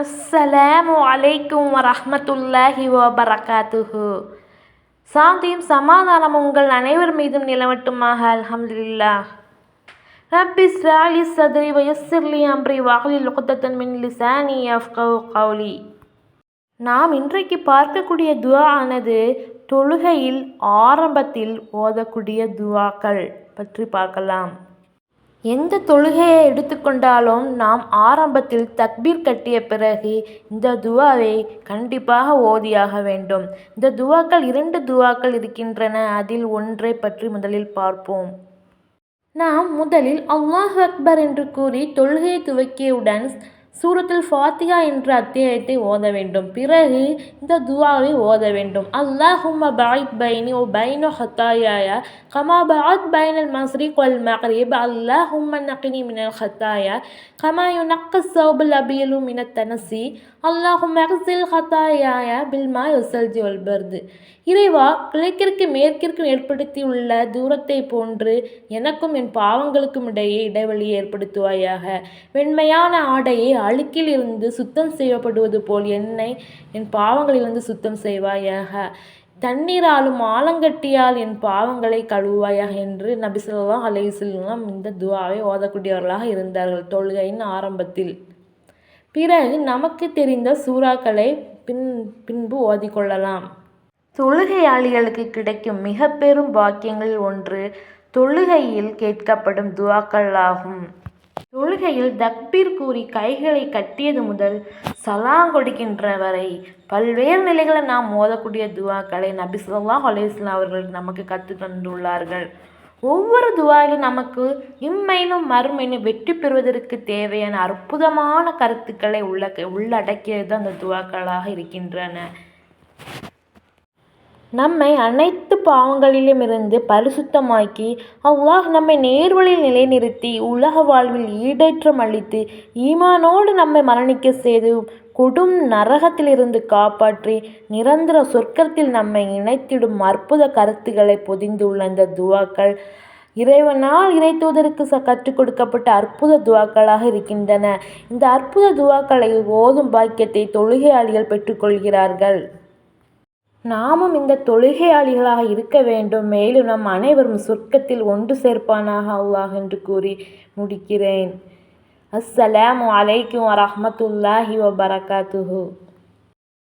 அஸ்ஸலாமு அலைக்கும் வரஹமத்துல்லாஹி வபரகாத்துஹு. சாந்தியும் சமாதானம் உங்கள் அனைவர் மீதும் நிலவட்டுமாக அல்ஹம்துலில்லாஹ். ரப்பி ஸ்ராலி சதுரி வயஸ்ஸிர்லி அம்ரி வாகலி உக்தத்தன் மின் லிசானி யஃப்கஹு கௌலி. நாம் இன்றைக்கு பார்க்கக்கூடிய துவா ஆனது தொழுகையில் ஆரம்பத்தில் ஓதக்கூடிய துவாக்கள் பற்றி பார்க்கலாம். எந்த தொழுகையை எடுத்துக்கொண்டாலும் நாம் ஆரம்பத்தில் தக்பீர் கட்டிய பிறகு இந்த துவாவை கண்டிப்பாக ஓதியாக வேண்டும். இந்த துவாக்கள் இரண்டு துவாக்கள் இருக்கின்றன. அதில் ஒன்றை பற்றி முதலில் பார்ப்போம். நாம் முதலில் அல்லாஹ் அக்பர் என்று கூறி தொழுகையை துவக்கியவுடன் சூரத்தில் ஃபாத்திகா என்ற அத்தியாயத்தை ஓத வேண்டும். பிறகு இந்த துவாவை ஓத வேண்டும். அல்லாஹும்ம பாயித் பைனி ஓ பைனோ ஹத்தாயா கமா பாத் பைனல் மஸ்ரிக் வல் மக்ரிப். அல்லாஹும்ம நக்கினி மினல் ஹத்தாயா. கமா யுனக்க சௌபல் அபியலு மின தனசி அல்லாஹும் அக்சில் ஹத்தாயா பில்மா யுசல்ஜி ஒல்பர்து இறைவா கிழக்கிற்கு மேற்கிற்கு ஏற்படுத்தியுள்ள தூரத்தை போன்று எனக்கும் என் பாவங்களுக்கும் இடையே இடைவெளியை ஏற்படுத்துவாயாக. வெண்மையான ஆடையை அழுக்கில் இருந்து சுத்தம் செய்யப்படுவது போல் என்னை என் பாவங்களிலிருந்து சுத்தம் செய்வாயாக. தண்ணீராலும் ஆலங்கட்டியால் என் பாவங்களை கழுவாயாக என்று நபி சொல்லா அலையுசல்லாம் இந்த துவாவை ஓதக்கூடியவர்களாக இருந்தார்கள் தொழுகையின் ஆரம்பத்தில். பிறகு நமக்கு தெரிந்த சூறாக்களை பின் பின்பு ஓதிக்கொள்ளலாம். தொழுகையாளிகளுக்கு கிடைக்கும் மிக பெரும் பாக்கியங்களில் ஒன்று தொழுகையில் கேட்கப்படும் துவாக்களாகும். தொழுகையில் தக்பீர் கூறி கைகளை கட்டியது முதல் சலாம் கொடுக்கின்ற வரை பல்வேறு நிலைகளை நாம் மோதக்கூடிய துவாக்களை நபி சொல்லா அலையுஸ்லாம் அவர்கள் நமக்கு கற்று தந்துள்ளார்கள். ஒவ்வொரு துவாயிலும் நமக்கு இம்மையிலும் மறுமையிலும் வெற்றி பெறுவதற்கு தேவையான அற்புதமான கருத்துக்களை உள்ள உள்ளடக்கியது அந்த துவாக்களாக இருக்கின்றன. நம்மை அனைத்து பாவங்களிலுமிருந்து பரிசுத்தமாக்கி அல்லாஹ் நம்மை நேர்வழியில் நிலைநிறுத்தி உலக வாழ்வில் ஈடேற்றம் அளித்து ஈமானோடு நம்மை மரணிக்க செய்து கொடும் நரகத்திலிருந்து காப்பாற்றி நிரந்தர சொர்க்கத்தில் நம்மை இணைத்திடும் அற்புத கருத்துக்களை பொதிந்துள்ள இந்த துவாக்கள் இறைவனால் இறைத்துவதற்கு ச கற்றுக் கொடுக்கப்பட்ட அற்புத துவாக்களாக இருக்கின்றன. இந்த அற்புத துவாக்களை ஓதும் பாக்கியத்தை தொழுகையாளிகள் பெற்றுக்கொள்கிறார்கள். நாமும் இந்த தொழுகையாளிகளாக இருக்க வேண்டும். மேலும் நம் அனைவரும் சொர்க்கத்தில் ஒன்று சேர்ப்பானாக அல்லாஹ் என்று கூறி முடிக்கிறேன். அஸ்ஸலாமு அலைக்கும் வரமத்துல்லாஹி வபரகாத்துஹூ.